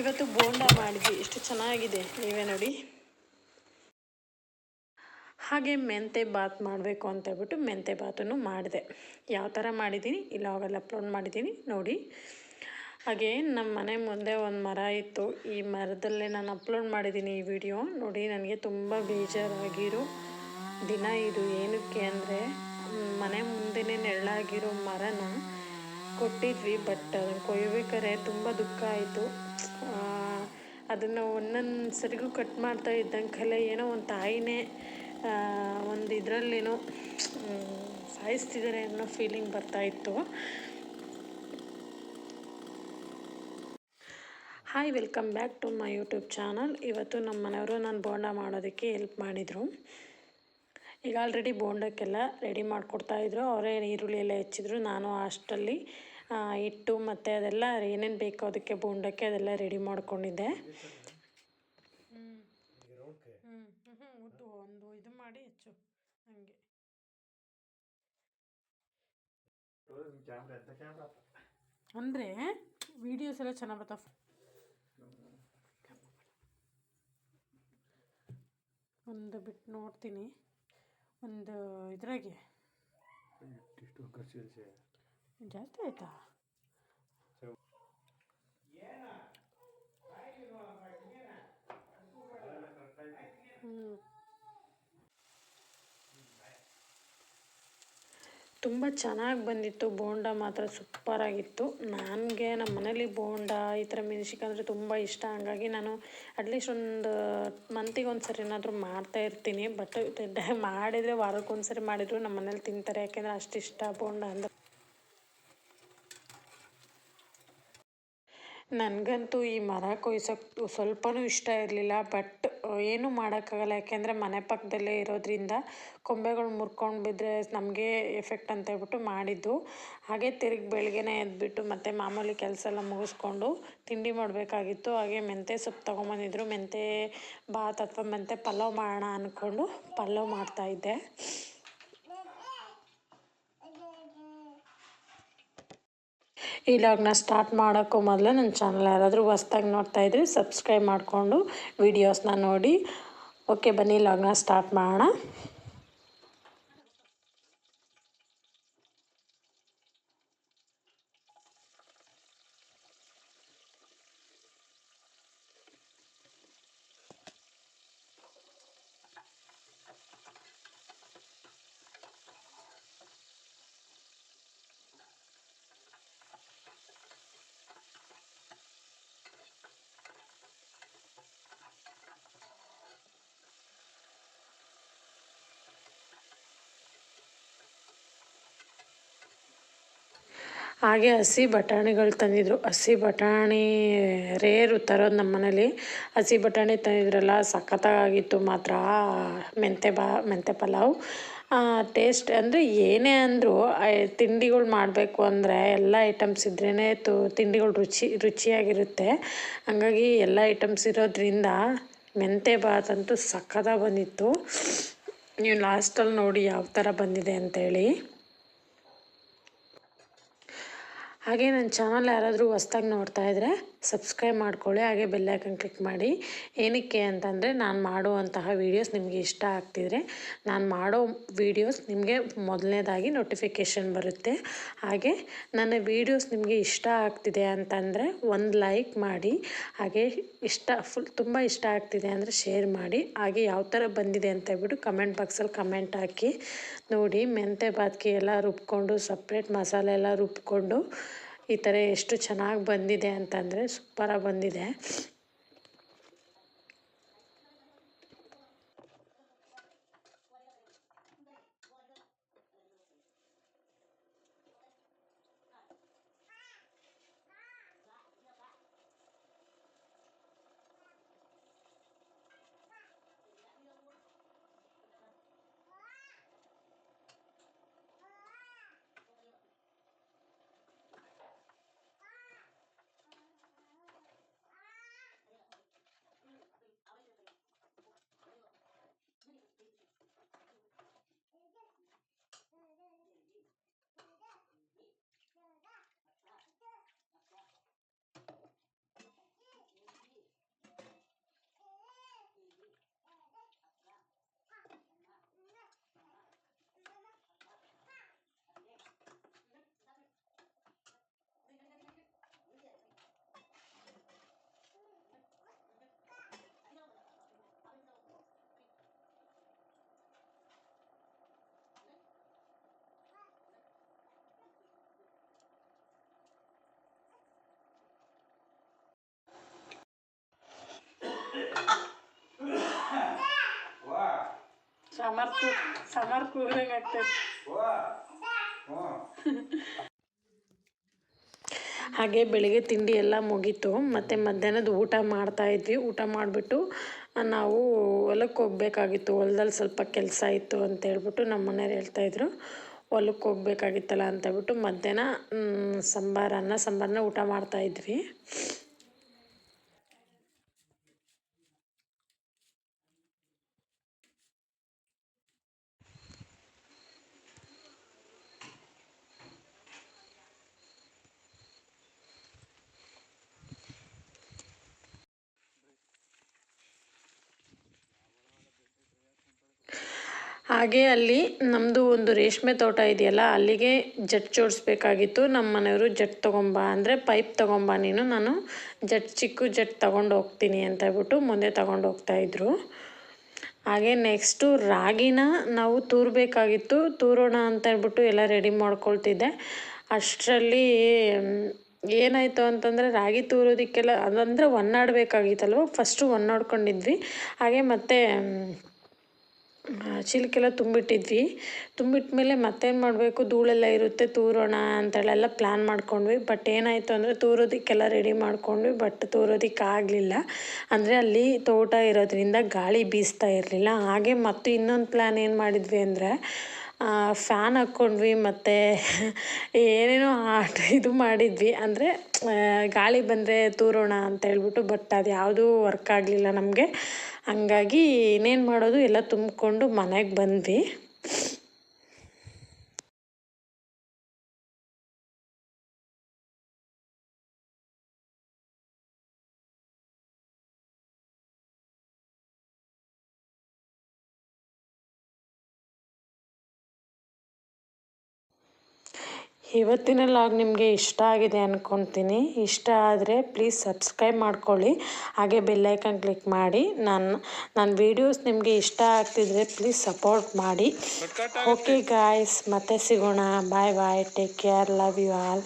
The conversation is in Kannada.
ಇವತ್ತು ಬೋಂಡ ಮಾಡಿದ್ವಿ. ಎಷ್ಟು ಚೆನ್ನಾಗಿದೆ. ನೀವೇ ನೋಡಿ. ಹಾಗೆ ಮೆಂತೆ ಬಾತ್ ಮಾಡಬೇಕು ಅಂತ ಹೇಳ್ಬಿಟ್ಟು ಮೆಂತೆ ಬಾತನ್ನು ಮಾಡಿದೆ. ಯಾವ ಥರ ಮಾಡಿದ್ದೀನಿ? ಇಲ್ಲ ಅವೆಲ್ಲ ಅಪ್ಲೋಡ್ ಮಾಡಿದ್ದೀನಿ. ನೋಡಿ. ಹಾಗೆ ನಮ್ಮ ಮನೆ ಮುಂದೆ ಒಂದು ಮರ ಇತ್ತು. ಈ ಮರದಲ್ಲೇ ನಾನು ಅಪ್ಲೋಡ್ ಮಾಡಿದ್ದೀನಿ ಈ ವಿಡಿಯೋ. ನೋಡಿ, ನನಗೆ ತುಂಬ ಬೇಜಾರಾಗಿರೋ ದಿನ ಇದು. ಏನಕ್ಕೆ ಅಂದರೆ, ಮನೆ ಮುಂದೆನೇ ನೆರಳಾಗಿರೋ ಮರನ ಕೊಟ್ಟಿದ್ವಿ ಬಟ್ ಅದನ್ನು ಕೊಯ್ಬೇಕಾದ್ರೆ ತುಂಬ ದುಃಖ ಆಯಿತು. ಅದನ್ನು ಒಂದೊಂದು ಸರಿಗೂ ಕಟ್ ಮಾಡ್ತಾ ಇದ್ದಂಗೆ ಕಲೆ ಏನೋ ಒಂದು ತಾಯಿನೇ ಒಂದು ಇದರಲ್ಲೇನೋ ಸಾಯಿಸ್ತಿದ್ದಾರೆ ಅನ್ನೋ ಫೀಲಿಂಗ್ ಬರ್ತಾ ಇತ್ತು. Hi welcome back to my YouTube channel ಇವತ್ತು ನಮ್ಮ ಮನೆಯವರು ನಾನು ಬೋಂಡ ಮಾಡೋದಕ್ಕೆ ಹೆಲ್ಪ್ ಮಾಡಿದರು. ಈಗ ಆಲ್ರೆಡಿ ಬೋಂಡಕ್ಕೆಲ್ಲ ರೆಡಿ ಮಾಡಿಕೊಡ್ತಾಯಿದ್ರು ಅವರೇ ಈರುಳ್ಳಿ ಎಲ್ಲ ಹೆಚ್ಚಿದ್ರು. ನಾನು ಅಷ್ಟರಲ್ಲಿ ಹಿಟ್ಟು ಮತ್ತು ಅದೆಲ್ಲ ಏನೇನು ಬೇಕೋ ಅದಕ್ಕೆ ಬೋಂಡಕ್ಕೆ ಅದೆಲ್ಲ ರೆಡಿ ಮಾಡ್ಕೊಂಡಿದ್ದೆ. ಉದ್ದು ಒಂದು ಇದು ಮಾಡಿ ಹೆಚ್ಚು ಹಂಗೆ. ಅಂದರೆ ವಿಡಿಯೋಸ್ ಎಲ್ಲ ಚೆನ್ನಾಗಿ ಬರ್ತಾವೆ. ಒಂದು ಬಿಟ್ಟು ನೋಡ್ತೀನಿ. ಒಂದು ಇದ್ರಾಗೆ. ಜಾಸ್ತಿ ಆಯ್ತಾ ತುಂಬ ಚೆನ್ನಾಗಿ ಬಂದಿತ್ತು. ಬೋಂಡ ಮಾತ್ರ ಸೂಪರಾಗಿತ್ತು ನನಗೆ ನಮ್ಮ ಮನೇಲಿ ಬೋಂಡ ಈ ಥರ ಮೆಣಸಿನ್ಕಾಯಿ ಅಂದರೆ ತುಂಬ ಇಷ್ಟ. ಹಂಗಾಗಿ ನಾನು ಅಟ್ಲೀಸ್ಟ್ ಒಂದು ಮಂತಿಗೆ ಒಂದು ಸರಿ ಏನಾದರೂ ಮಾಡ್ತಾ ಇರ್ತೀನಿ. ಬಟ್ ಮಾಡಿದರೆ ವಾರಕ್ಕೆ ಒಂದು ಸರಿ ಮಾಡಿದ್ರು ನಮ್ಮ ಮನೇಲಿ ತಿಂತಾರೆ. ಯಾಕೆಂದರೆ ಅಷ್ಟು ಇಷ್ಟ ಬೋಂಡ ಅಂದರೆ. ನನಗಂತೂ ಈ ಮರ ಕೊಯ್ಸೋಕ್ಕೆ ಸ್ವಲ್ಪನೂ ಇಷ್ಟ ಇರಲಿಲ್ಲ, ಬಟ್ ಏನೂ ಮಾಡೋಕ್ಕಾಗಲ್ಲ. ಯಾಕೆಂದರೆ ಮನೆ ಪಕ್ಕದಲ್ಲೇ ಇರೋದ್ರಿಂದ ಕೊಂಬೆಗಳು ಮುರ್ಕೊಂಡು ಬಿದ್ದರೆ ನಮಗೆ ಎಫೆಕ್ಟ್ ಅಂತ ಹೇಳ್ಬಿಟ್ಟು ಮಾಡಿದ್ದು. ಹಾಗೆ ತಿರುಗಿ ಬೆಳಗ್ಗೆನೇ ಎದ್ಬಿಟ್ಟು ಮತ್ತು ಮಾಮೂಲಿ ಕೆಲಸ ಎಲ್ಲ ಮುಗಿಸ್ಕೊಂಡು ತಿಂಡಿ ಮಾಡಬೇಕಾಗಿತ್ತು. ಹಾಗೆ ಮೆಂತ್ಯ ಸೊಪ್ಪು ತೊಗೊಂಬಂದಿದ್ರು. ಮೆಂತ್ಯ ಬಾತ್ ಅಥವಾ ಮೆಂತ್ಯ ಪಲಾವ್ ಮಾಡೋಣ ಅಂದ್ಕೊಂಡು ಪಲಾವ್ ಮಾಡ್ತಾಯಿದ್ದೆ ಈ ಲಾಗ್ನ ಸ್ಟಾರ್ಟ್ ಮಾಡೋಕ್ಕೂ ಮೊದಲು ನನ್ನ ಚಾನಲ್ ಯಾರಾದರೂ ಹೊಸ್ದಾಗಿ ನೋಡ್ತಾ ಇದ್ರಿ ಸಬ್ಸ್ಕ್ರೈಬ್ ಮಾಡಿಕೊಂಡು ವೀಡಿಯೋಸ್ನ ನೋಡಿ. ಓಕೆ ಬನ್ನಿ ಲಾಗ್ನ ಸ್ಟಾರ್ಟ್ ಮಾಡೋಣ. ಹಾಗೆ ಹಸಿ ಬಟಾಣಿಗಳು ತಂದಿದ್ರು. ಹಸಿ ಬಟಾಣಿ ರೇರು ತರೋದು ನಮ್ಮ ಮನೇಲಿ. ಹಸಿ ಬಟಾಣಿ ತಂದಿದ್ರಲ್ಲ, ಸಖತ್ತಾಗಿತ್ತು ಮಾತ್ರ. ಮೆಂತೆ ಬಾ, ಮೆಂತೆ ಪಲಾವ್. ಟೇಸ್ಟ್ ಅಂದರೆ ಏನೇ ಅಂದರೂ ತಿಂಡಿಗಳು ಮಾಡಬೇಕು ಅಂದರೆ ಎಲ್ಲ ಐಟಮ್ಸ್ ಇದ್ರೇ ತು, ತಿಂಡಿಗಳು ರುಚಿ, ರುಚಿಯಾಗಿರುತ್ತೆ. ಹಂಗಾಗಿ ಎಲ್ಲ ಐಟಮ್ಸ್ ಇರೋದ್ರಿಂದ ಮೆಂತೆ ಬಾತ್ ಅಂತೂ ಸಖತ್ತಾಗಿ ಬಂದಿತ್ತು. ನೀವು ಲಾಸ್ಟಲ್ಲಿ ನೋಡಿ ಯಾವ ಥರ ಬಂದಿದೆ ಅಂತೇಳಿ. ಹಾಗೆ ನನ್ನ ಚಾನಲ್ ಯಾರಾದರೂ ಹೊಸ್ದಾಗಿ ನೋಡ್ತಾ ಇದ್ದರೆ ಸಬ್ಸ್ಕ್ರೈಬ್ ಮಾಡ್ಕೊಳ್ಳಿ, ಹಾಗೆ ಬೆಲ್ಲೈಕನ್ ಕ್ಲಿಕ್ ಮಾಡಿ. ಏನಕ್ಕೆ ಅಂತಂದರೆ ನಾನು ಮಾಡುವಂತಹ ವೀಡಿಯೋಸ್ ನಿಮಗೆ ಇಷ್ಟ ಆಗ್ತಿದ್ರೆ ನಾನು ಮಾಡೋ ವೀಡಿಯೋಸ್ ನಿಮಗೆ ಮೊದಲನೇದಾಗಿ ನೋಟಿಫಿಕೇಷನ್ ಬರುತ್ತೆ. ಹಾಗೆ ನನ್ನ ವೀಡಿಯೋಸ್ ನಿಮಗೆ ಇಷ್ಟ ಆಗ್ತಿದೆ ಅಂತಂದರೆ ಒಂದು ಲೈಕ್ ಮಾಡಿ, ಹಾಗೆ ಇಷ್ಟ ಫುಲ್ ತುಂಬ ಇಷ್ಟ ಆಗ್ತಿದೆ ಅಂದರೆ ಶೇರ್ ಮಾಡಿ. ಹಾಗೆ ಯಾವ ಥರ ಬಂದಿದೆ ಅಂತ ಹೇಳ್ಬಿಟ್ಟು ಕಮೆಂಟ್ ಬಾಕ್ಸಲ್ಲಿ ಕಮೆಂಟ್ ಹಾಕಿ. ನೋಡಿ ಮೆಂತೆ ಬಾತ್ಗೆ ಎಲ್ಲ ರುಬ್ಕೊಂಡು ಸಪ್ರೇಟ್ ಮಸಾಲೆ ಎಲ್ಲ ರುಬ್ಕೊಂಡು ಈ ಥರ ಎಷ್ಟು ಚೆನ್ನಾಗಿ ಬಂದಿದೆ ಅಂತಂದರೆ ಸೂಪರಾಗಿ ಬಂದಿದೆ. ಹಾಗೆ ಬೆಳಿಗ್ಗೆ ತಿಂಡಿ ಎಲ್ಲ ಮುಗೀತು. ಮತ್ತು ಮಧ್ಯಾಹ್ನದ ಊಟ ಮಾಡ್ತಾ ಇದ್ವಿ. ಊಟ ಮಾಡಿಬಿಟ್ಟು ನಾವು ಹೊಲಕ್ಕೆ ಹೋಗ್ಬೇಕಾಗಿತ್ತು. ಹೊಲದಲ್ಲಿ ಸ್ವಲ್ಪ ಕೆಲಸ ಇತ್ತು ಅಂತ ಹೇಳ್ಬಿಟ್ಟು ನಮ್ಮ ಮನೆಯವ್ರು ಹೇಳ್ತಾಯಿದ್ರು ಹೊಲಕ್ಕೆ ಹೋಗ್ಬೇಕಾಗಿತ್ತಲ್ಲ ಅಂತ ಹೇಳ್ಬಿಟ್ಟು ಮಧ್ಯಾಹ್ನ ಸಾಂಬಾರು, ಅನ್ನ ಸಾಂಬಾರನ್ನ ಊಟ ಮಾಡ್ತಾ ಹಾಗೆ ಅಲ್ಲಿ ನಮ್ಮದು ಒಂದು ರೇಷ್ಮೆ ತೋಟ ಇದೆಯಲ್ಲ, ಅಲ್ಲಿಗೆ ಜಟ್ ಜೋಡಿಸ್ಬೇಕಾಗಿತ್ತು. ನಮ್ಮ ಮನೆಯವರು ಜಟ್ ತೊಗೊಂಬ ಅಂದರೆ ಪೈಪ್ ತೊಗೊಂಬ, ನೀನು ನಾನು ಜಟ್ ಚಿಕ್ಕ ಜಟ್ ತೊಗೊಂಡು ಹೋಗ್ತೀನಿ ಅಂತ ಹೇಳ್ಬಿಟ್ಟು ಮುಂದೆ ತೊಗೊಂಡು ಹೋಗ್ತಾಯಿದ್ರು ಹಾಗೆ ನೆಕ್ಸ್ಟು ರಾಗಿನ ನಾವು ತೂರಬೇಕಾಗಿತ್ತು, ತೂರೋಣ ಅಂತ ಹೇಳ್ಬಿಟ್ಟು ಎಲ್ಲ ರೆಡಿ ಮಾಡ್ಕೊಳ್ತಿದ್ದೆ. ಅಷ್ಟರಲ್ಲಿ, ಏನಾಯಿತು ಅಂತಂದರೆ ರಾಗಿ ತೂರೋದಕ್ಕೆಲ್ಲ ಅದಂದರೆ ಒನ್ನಾಡಬೇಕಾಗಿತ್ತಲ್ವ ಫಸ್ಟು ಒನ್ನಾಡ್ಕೊಂಡಿದ್ವಿ. ಹಾಗೆ ಮತ್ತೆ ಚಿಲ್ಕೆಲ್ಲ ತುಂಬಿಟ್ಟಿದ್ವಿ. ತುಂಬಿಟ್ಮೇಲೆ ಮತ್ತೇನು ಮಾಡಬೇಕು? ಧೂಳೆಲ್ಲ ಇರುತ್ತೆ, ತೂರೋಣ ಅಂತೇಳೆಲ್ಲ ಪ್ಲ್ಯಾನ್ ಮಾಡ್ಕೊಂಡ್ವಿ. ಬಟ್ ಏನಾಯಿತು ಅಂದರೆ ತೂರೋದಕ್ಕೆಲ್ಲ ರೆಡಿ ಮಾಡ್ಕೊಂಡ್ವಿ. ಬಟ್ ತೂರೋದಕ್ಕೆ ಆಗಲಿಲ್ಲ ಅಂದರೆ ಅಲ್ಲಿ ತೋಟ ಇರೋದ್ರಿಂದ ಗಾಳಿ ಬೀಸ್ತಾ ಇರಲಿಲ್ಲ. ಹಾಗೆ ಮತ್ತು ಇನ್ನೊಂದು ಪ್ಲ್ಯಾನ್ ಏನು ಮಾಡಿದ್ವಿ ಅಂದರೆ ಫ್ಯಾನ್ ಹಾಕ್ಕೊಂಡ್ವಿ ಮತ್ತು ಏನೇನೋ ಆಟ ಇದು ಮಾಡಿದ್ವಿ. ಅಂದರೆ ಗಾಳಿ ಬಂದರೆ ತೂರೋಣ ಅಂತ ಹೇಳ್ಬಿಟ್ಟು ಬಟ್ ಅದು ಯಾವುದೂ ವರ್ಕ್ ಆಗಲಿಲ್ಲ ನಮಗೆ. ಹಂಗಾಗಿ ಇನ್ನೇನು ಮಾಡೋದು ಎಲ್ಲ ತುಂಬಿಕೊಂಡು ಮನೆಗೆ ಬಂದ್ವಿ. ಇವತ್ತಿನ ಲಾಗ್ ನಿಮಗೆ ಇಷ್ಟ ಆಗಿದೆ ಅಂದ್ಕೊತೀನಿ ಇಷ್ಟ ಆದರೆ ಪ್ಲೀಸ್ ಸಬ್ಸ್ಕ್ರೈಬ್ ಮಾಡ್ಕೊಳ್ಳಿ. ಹಾಗೆ ಬೆಲ್ಲೈಕನ್ ಕ್ಲಿಕ್ ಮಾಡಿ. ನಾನು ನನ್ನ ವೀಡಿಯೋಸ್ ನಿಮಗೆ ಇಷ್ಟ ಆಗ್ತಿದ್ರೆ ಪ್ಲೀಸ್ ಸಪೋರ್ಟ್ ಮಾಡಿ. ಓಕೆ ಗಾಯ್ಸ್ ಮತ್ತೆ ಸಿಗೋಣ. Bye bye take care love you all